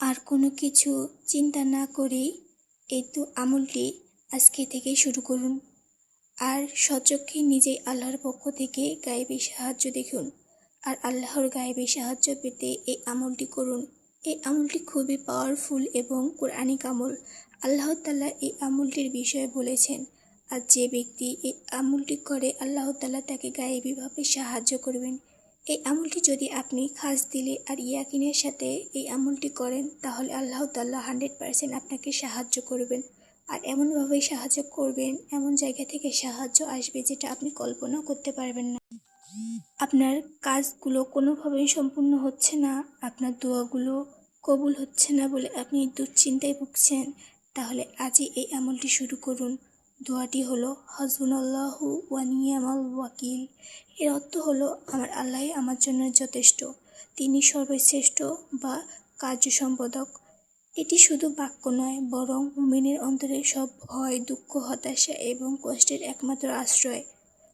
আর কোনো কিছু চিন্তা না করেই এই তো আমলটি আজকে থেকে শুরু করুন। আর সচক্ষে নিজেই আল্লাহর পক্ষ থেকে গায়েবী সাহায্য দেখুন আর আল্লাহর গায়েবী সাহায্য পেতে এই আমলটি করুন। এই আমলটি খুবই পাওয়ারফুল এবং কোরআনিক আমল। আল্লাহ তাল্লাহ এই আমলটির বিষয়ে বলেছেন, আর যে ব্যক্তি এই আমলটি করে, আল্লাহ তাল্লাহ তাকে গায়েবীভাবে সাহায্য করবেন। এই আমলটি যদি আপনি খাস দিলে আর ইয়াকিনের সাথে এই আমলটি করেন, তাহলে আল্লাহ তাল্লাহ হান্ড্রেড পারসেন্ট আপনাকে সাহায্য করবেন। আর এমনভাবেই সাহায্য করবেন, এমন জায়গা থেকে সাহায্য আসবে যেটা আপনি কল্পনাও করতে পারবেন না। আপনার কাজগুলো কোনোভাবেই সম্পূর্ণ হচ্ছে না, আপনার দোয়াগুলো কবুল হচ্ছে না বলে আপনি দুশ্চিন্তায় ভুগছেন, তাহলে আজই এই আমলটি শুরু করুন। দোয়াটি হলো হজবুল্লাহু ওয়ানিয়ামাল ওয়াকিল। এর অর্থ হলো, আমার আল্লাহ আমার জন্য যথেষ্ট। তিনি সর্বশ্রেষ্ঠ বা কার্য সম্পাদক এটি শুধু বাক্য নয়, বরং মুমিনের অন্তরে সব ভয়, দুঃখ, হতাশা এবং কষ্টের একমাত্র আশ্রয়।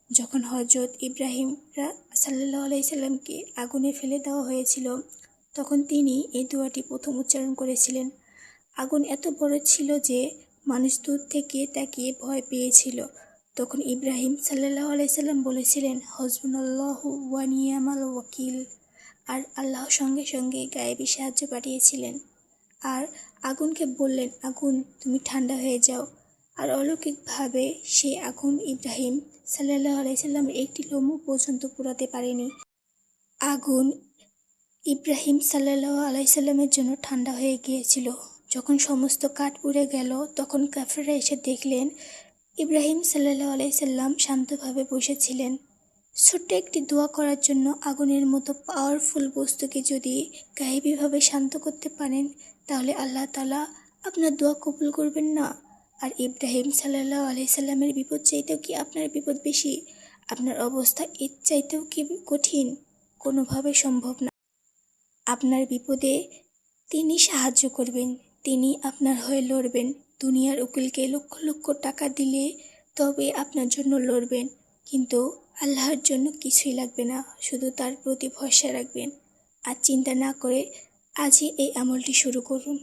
যখন হজরত ইব্রাহিম সাল্লাহ আলাইসাল্লামকে আগুনে ফেলে দেওয়া হয়েছিল, তখন তিনি এই দোয়াটি প্রথম উচ্চারণ করেছিলেন। আগুন এত বড় ছিল যে মানুষ দূর থেকে তাকিয়ে ভয় পেয়েছিল। তখন ইব্রাহিম সাল্লাহ আলাইসাল্লাম বলেছিলেন হজবুল্লাহ ওয়ানিয়ামাল ওয়াকিল। আর আল্লাহ সঙ্গে সঙ্গে গায়েবী সাহায্য পাঠিয়েছিলেন। আর আগুনকে বললেন, আগুন, তুমি ঠান্ডা হয়ে যাও। আর অলৌকিকভাবে সে আগুন ইব্রাহিম সাল্লাহ আলাইসাল্লামের একটি লোমও পর্যন্ত পুরাতে পারেনি। আগুন ইব্রাহিম সাল্লাহ আলাইসাল্লামের জন্য ঠান্ডা হয়ে গিয়েছিল। যখন সমস্ত কাঠ পুড়ে গেল, তখন কাফেররা এসে দেখলেন, ইব্রাহিম সাল্লাহ আলাইসাল্লাম শান্তভাবে বসেছিলেন। ছোট্ট একটি দোয়া করার জন্য আগুনের মতো পাওয়ারফুল বস্তুকে যদি গায়েবীভাবে শান্ত করতে পারেন, তাহলে আল্লাহ তালা আপনার দোয়া কবুল করবেন না। আর ইব্রাহিম সাল্লাহ আলাইসাল্লামের বিপদ চাইতেও কি আপনার বিপদ বেশি? আপনার অবস্থা এর চাইতেও কি কঠিন? কোনোভাবে সম্ভব না। আপনার বিপদে তিনি সাহায্য করবেন। তিনি আপনার হয়ে লড়বেন। দুনিয়ার উকিলকে লক্ষ লক্ষ টাকা দিলে তবে আপনার জন্য লড়বেন। কিন্তু আল্লাহর জন্য কিছুই লাগবে না, শুধু তার প্রতি ভরসা রাখবেন। আর চিন্তা না করে আজই এই আমলটি শুরু করুন।